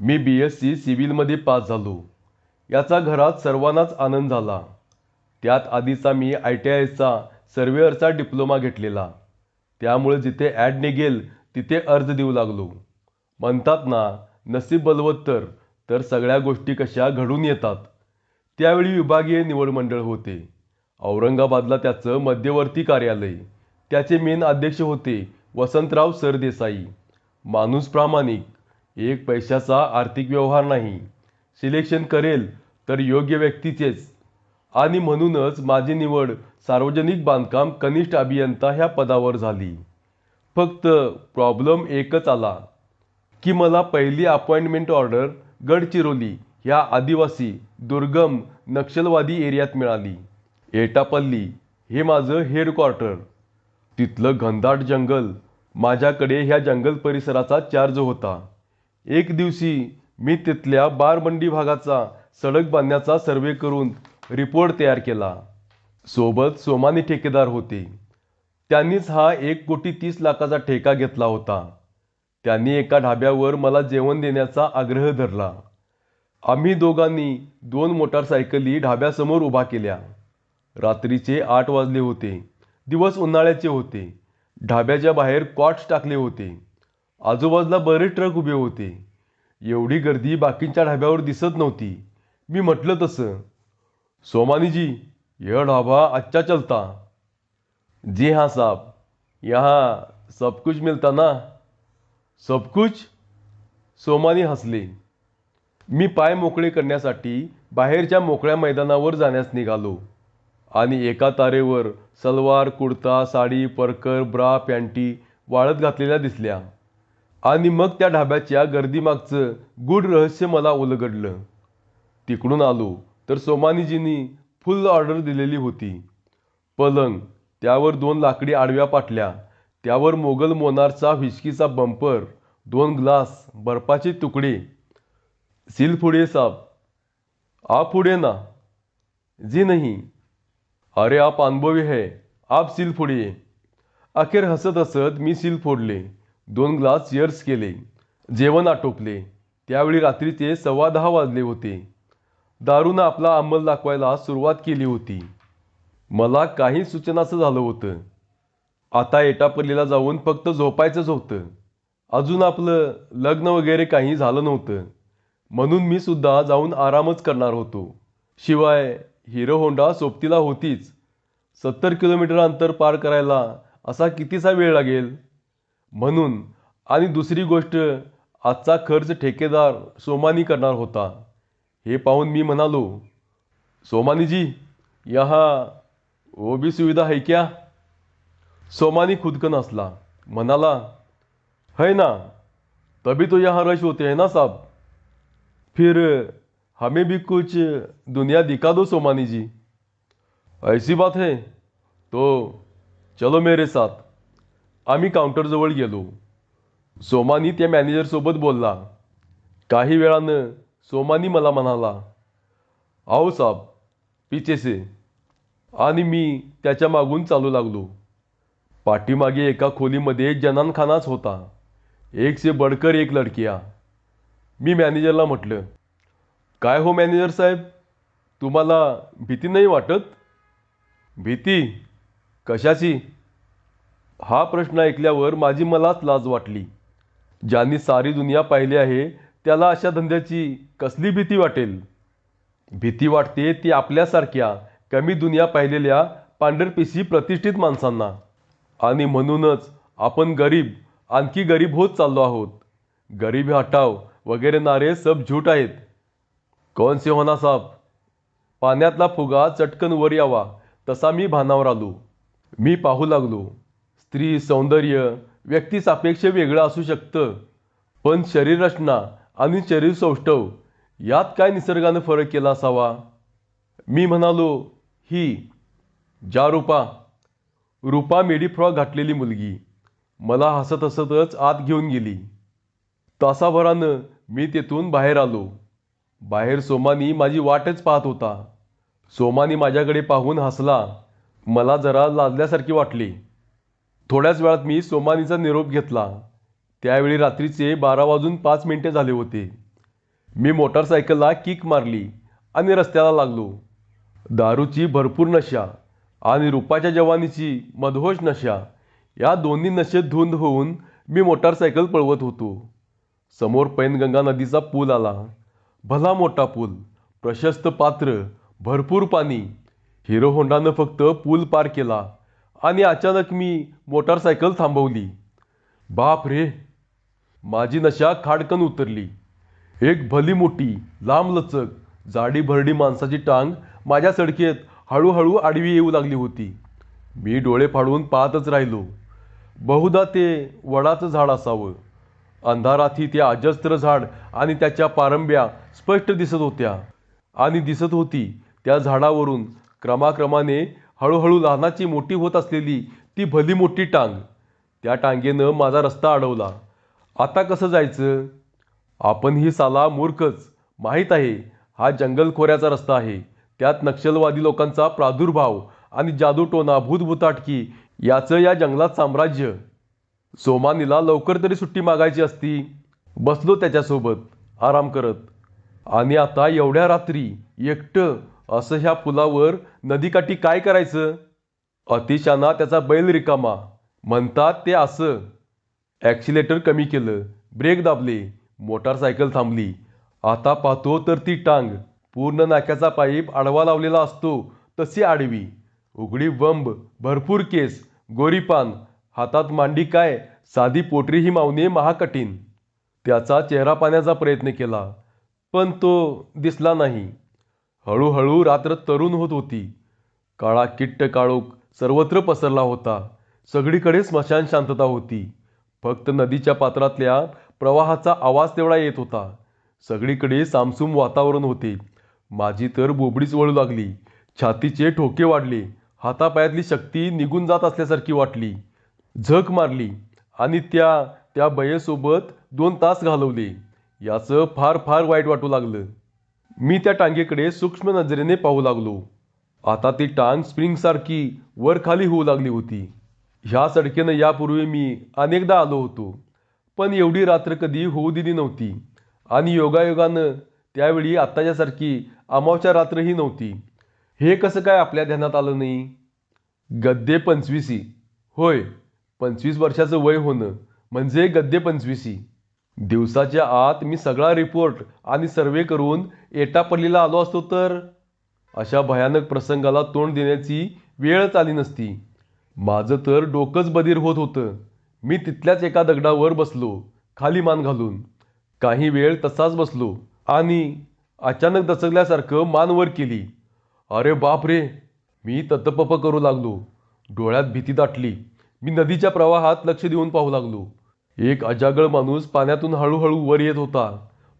मी B S C सिव्हिलमध्ये pass झालो. याचा घरात सर्वांनाच आनंद झाला. त्यात आधीचा मी आय टी आयचा सर्वेअरचा डिप्लोमा घेतलेला. त्यामुळे जिथे ॲड निघेल तिथे अर्ज देऊ लागलो. म्हणतात ना नसीब बलवत्तर तर सगळ्या गोष्टी कशा घडून येतात? त्यावेळी विभागीय निवड मंडळ होते. औरंगाबादला त्याचं मध्यवर्ती कार्यालय. त्याचे मेन अध्यक्ष होते वसंतराव सरदेसाई. माणूस प्रामाणिक एक पैशाचा आर्थिक व्यवहार नाही. सिलेक्शन करेल तर योग्य व्यक्तीचेच. आणि म्हणूनच माझी निवड सार्वजनिक बांधकाम कनिष्ठ अभियंता ह्या पदावर झाली. फक्त प्रॉब्लेम एकच आला की मला पहिली अपॉइंटमेंट ऑर्डर गडचिरोली ह्या आदिवासी दुर्गम नक्षलवादी एरियात मिळाली. एटापल्ली हे माझं हेडक्वार्टर. तिथलं घनदाट जंगल माझ्याकडे ह्या जंगल परिसराचा चार्ज होता. एक दिवशी मी तिथल्या बारबंडी भागाचा सडक बांधण्याचा सर्वे करून रिपोर्ट तयार केला. सोबत सोमानी ठेकेदार होते. त्यांनीच हा एक कोटी तीस लाखाचा ठेका घेतला होता. त्यांनी एका ढाब्यावर मला जेवण देण्याचा आग्रह धरला. आम्ही दोघांनी दोन मोटारसायकली ढाब्यासमोर उभा केल्या. रात्रीचे आठ वाजले होते. दिवस उन्हाळ्याचे होते. ढाब्याच्या बाहेर कॉट्स टाकले होते. आजूबाजूला बरेच ट्रक उभे होते. एवढी गर्दी बाकींच्या ढाब्यावर दिसत नव्हती. मी म्हटलं तसं. सोमानी जी यह ढाबा अच्छा चलता. जी हां साहब यहाँ सब कुछ मिलता ना? सब कुछ सोमानी हसले. मी पाय मोकळे करण्यासाठी बाहेरच्या मोकळ्या मैदानावर जाण्यास निघालो. आणि एका तारेवर सलवार कुर्ता साडी परकर ब्रा पॅन्टी वाळत घातलेल्या दिसल्या. आणि मग त्या ढाब्याच्या गर्दीमागचं गूढ रहस्य मला उलगडलं. तिकडून आलो तर सोमानीजींनी फुल ऑर्डर दिलेली होती. पलंग त्यावर दोन लाकडी आडव्या पाटल्या त्यावर मोगल मोनारचा व्हिस्कीचा बंपर दोन ग्लास बर्फाचे तुकडे. सील फुडे साप आप पुढे ना. जी नहीं. अरे आप अनुभवी है आप सील फोडिये अखेर हसत हसत मी सील फोडले. दोन ग्लास यर्स केले. जेवण आटोपले. त्यावेळी रात्रीचे सव्वा दहा वाजले होते. दारूनं आपला अंमल दाखवायला सुरुवात केली होती. मला काही सूचनाचं झालं होतं. आता एटापल्लीला जाऊन फक्त झोपायचंच होतं. अजून आपलं लग्न वगैरे काही झालं नव्हतं. म्हणून मी सुद्धा जाऊन आरामच करणार होतो. शिवाय हिरो होंडा सोबतीला होतीच. सत्तर किलोमीटर अंतर पार करायला असा कितीसा वेळ लागेल? म्हणून आणि दुसरी गोष्ट आजचा खर्च ठेकेदार सोमानी करणार होता. हे पाहून मी म्हणालो सोमानीजी यहा वो भी सुविधा है क्या? सोमानी खुदकन असला म्हणाला है ना तभी तो यहाँ रश होते है ना साहब? फिर हमें भी कुछ दुनिया दिखा दो सोमानी जी ऐसी बात है तो चलो मेरे साथ। आम्ही काउंटरजवळ गेलो. सोमानी त्या मॅनेजरसोबत बोलला काही वेळानं सोमानी मला म्हणाला आओ साब पिचेसे से आणि मी त्याच्या मागून चालू लागलो. पाठीमागे एका खोलीमध्ये जनानखानाच होता. एक से बडकर एक लडकिया. मी मॅनेजरला म्हटलं काय हो मॅनेजर साहेब? तुम्हाला भीती नाही वाटत? भीती? कशाची? हा प्रश्न ऐकल्यावर माझी मलाच लाज वाटली. ज्यांनी सारी दुनिया पाहिली आहे त्याला अशा धंद्याची कसली भीती वाटेल? भीती वाटते ती आपल्यासारख्या कमी दुनिया पाहिलेल्या पांढरपेशी प्रतिष्ठित माणसांना. आणि म्हणूनच आपण गरीब आणखी गरीब होत चाललो आहोत. गरीब हटाव वगैरे नारे सब झूट आहेत. कौन से होना साहब? पाण्यातला फुगा चटकन वर यावा तसा मी भानावर आलो. मी पाहू लागलो. स्त्री सौंदर्य व्यक्तिसापेक्ष वेगळं असू शकतं. पण शरीररचना आणि शरीर सौष्ठव यात काय निसर्गानं फरक केला असावा? मी म्हणालो ही ज्या रूपा रूपा मेडी फ्रॉक घातलेली मुलगी मला हसत हसतच आत घेऊन गेली. तासाभरानं मी तेथून बाहेर आलो. बाहेर सोमानी माझी वाटच पाहत होता. सोमानी माझ्याकडे पाहून हसला. मला जरा लाजल्यासारखी वाटली. थोड्याच वेळात मी सोमानीचा निरोप घेतला. त्यावेळी रात्रीचे बारा वाजून पाच मिनिटे झाले होते. मी मोटारसायकलला किक मारली आणि रस्त्याला लागलो. दारूची भरपूर नशा आणि रुपाच्या जवानीची मधोश नशा या दोन्ही नशेत धुंद होऊन मी मोटारसायकल पळवत होतो. समोर पैनगंगा नदीचा पूल आला. भला मोठा पूल प्रशस्त पात्र भरपूर पाणी. हिरो होंडानं फक्त पूल पार केला. आणि अचानक मी मोटारसायकल थांबवली. बाप रे! माझी नशा खाडकन उतरली. एक भली मोठी लांबलचक जाडी भरडी माणसाची टांग माझ्या सडकेत हळूहळू आडवी येऊ लागली होती. मी डोळे फाडून पाहतच राहिलो. बहुधा ते वडाचं झाड असावं. अंधारातही ते अजस्त्र झाड आणि त्याच्या पारंब्या स्पष्ट दिसत होत्या. आणि दिसत होती त्या झाडावरून क्रमाक्रमाने हळूहळू लहानाची मोठी होत असलेली ती भली मोठी टांग. त्या टांगेनं माझा रस्ता अडवला. आता कसं जायचं? आपण ही साला मूर्खच. माहीत आहे हा जंगल खोऱ्याचा रस्ता आहे. त्यात नक्षलवादी लोकांचा प्रादुर्भाव आणि जादूटोना भूतभूताटकी याचं या जंगलात साम्राज्य. सोमानीला लवकर तरी सुट्टी मागायची असती. बसलो त्याच्यासोबत आराम करत. आणि आता एवढ्या रात्री एकटं असं ह्या पुलावर नदीकाठी काय करायचं? अतिशाना त्याचा बैल रिकामा. म्हणतात ते असं. ॲक्सिलेटर कमी केलं. ब्रेक दाबले. मोटारसायकल थांबली. आता पाहतो तर ती टांग. पूर्ण नाक्याचा पाईप आडवा लावलेला असतो. तशी आडवी. उघडी वंब. भरपूर केस. गोरीपान. हातात मांडी काय? साधी पोटरी ही मावणे महाकठीण. त्याचा चेहरा पाहण्याचा प्रयत्न केला. पण तो दिसला नाही. हळूहळू रात्र तरुण होत होती. काळा किट्ट काळोख सर्वत्र पसरला होता. सगळीकडे स्मशान शांतता होती. फक्त नदीच्या पात्रातल्या प्रवाहाचा आवाज तेवढा येत होता. सगळीकडे सामसूम वातावरण होते. माझी तर बोबडीच वळू लागली. छातीचे ठोके वाढले. हातापायातली शक्ती निघून जात असल्यासारखी वाटली. झक मारली. आणि त्या त्या बयेसोबत दोन तास घालवले. याचं फार फार वाईट वाटू लागलं. मी त्या टांगेकडे सूक्ष्म नजरेने पाहू लागलो. आता ती टांग स्प्रिंगसारखी वर खाली होऊ लागली होती. ह्या सडकेनं यापूर्वी मी अनेकदा आलो होतो पण एवढी रात्र कधी होऊ दिली नव्हती आणि योगायोगानं त्यावेळी आत्ताच्यासारखी अमावच्या रात्रही नव्हती. हे कसं काय आपल्या ध्यानात आलं नाही? गद्दे पंचवीसी. होय पंचवीस वर्षाचं वय होणं म्हणजे गद्दे पंचवीसी. दिवसाच्या आत मी सगळा रिपोर्ट आणि सर्वे करून एटापल्लीला आलो असतो तर? अशा भयानक प्रसंगाला तोंड देण्याची वेळच आली नसती. माझं तर डोकंच बधीर होत होतं. मी तिथल्याच एका दगडावर बसलो खाली मान घालून. काही वेळ तसाच बसलो आणि अचानक दचकल्यासारखं मान वर केली. अरे बाप रे मी ततपप करू लागलो. डोळ्यात भीती दाटली. मी नदीच्या प्रवाहात लक्ष देऊन पाहू लागलो. एक अजागळ माणूस पाण्यातून हळूहळू वर येत होता.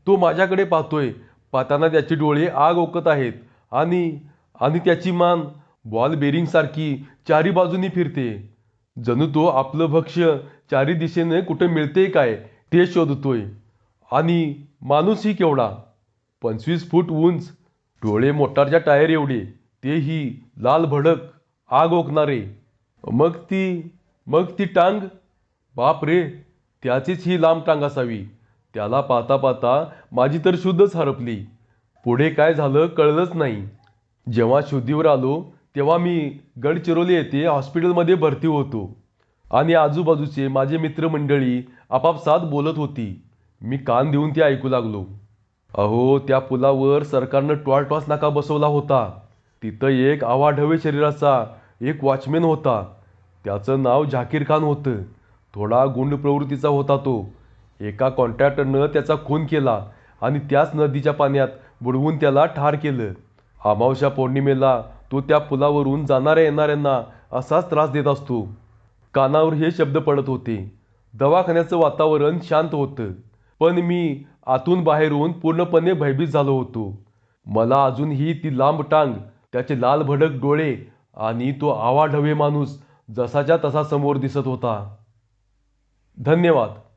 तो माझ्याकडे पाहतोय. पाहताना त्याची डोळे आग ओकत आहेत आणि आणि त्याची मान बॉल बेरिंगसारखी चारी बाजूनी फिरते. जणू तो आपलं भक्ष्य चारी दिशेने कुठे मिळते काय ते शोधतोय. आणि माणूसही केवढा. पंचवीस फूट उंच डोळे मोटारच्या टायर एवढे तेही लाल भडक आग ओकणारे. मग ती मग ती टांग? बाप रे! त्याचीच ही लांब टांग असावी. त्याला पाहता पाहता माझी तर शुद्धच हरपली. पुढे काय झालं कळलंच नाही. जेव्हा शुद्धीवर आलो तेव्हा मी गडचिरोली येथे हॉस्पिटलमध्ये भरती होतो. आणि आजूबाजूचे माझे मित्रमंडळी आपापसात बोलत होती. मी कान देऊन ते ऐकू लागलो. अहो त्या पुलावर सरकारनं टॉस नाका बसवला होता. तिथं एक आवाढवे शरीराचा एक वॉचमॅन होता. त्याचं नाव झाकीर खान होतं. थोडा गुंड प्रवृत्तीचा होता तो. एका कॉन्ट्रॅक्टरनं त्याचा खून केला आणि त्याच नदीच्या पाण्यात बुडवून त्याला ठार केलं. अमावस्या पौर्णिमेला तो त्या पुलावरून जाणाऱ्या येणाऱ्यांना असाच त्रास देत असतो. कानावर हे शब्द पडत होते. दवाखान्याचं वातावरण शांत होतं. पण मी आतून बाहेरून पूर्णपणे भयभीत झालो होतो. मला अजूनही ती लांब टांग त्याचे लाल भडक डोळे आणि तो आवाढवे माणूस जसाच्या तसा समोर दिसत होता. धन्यवाद.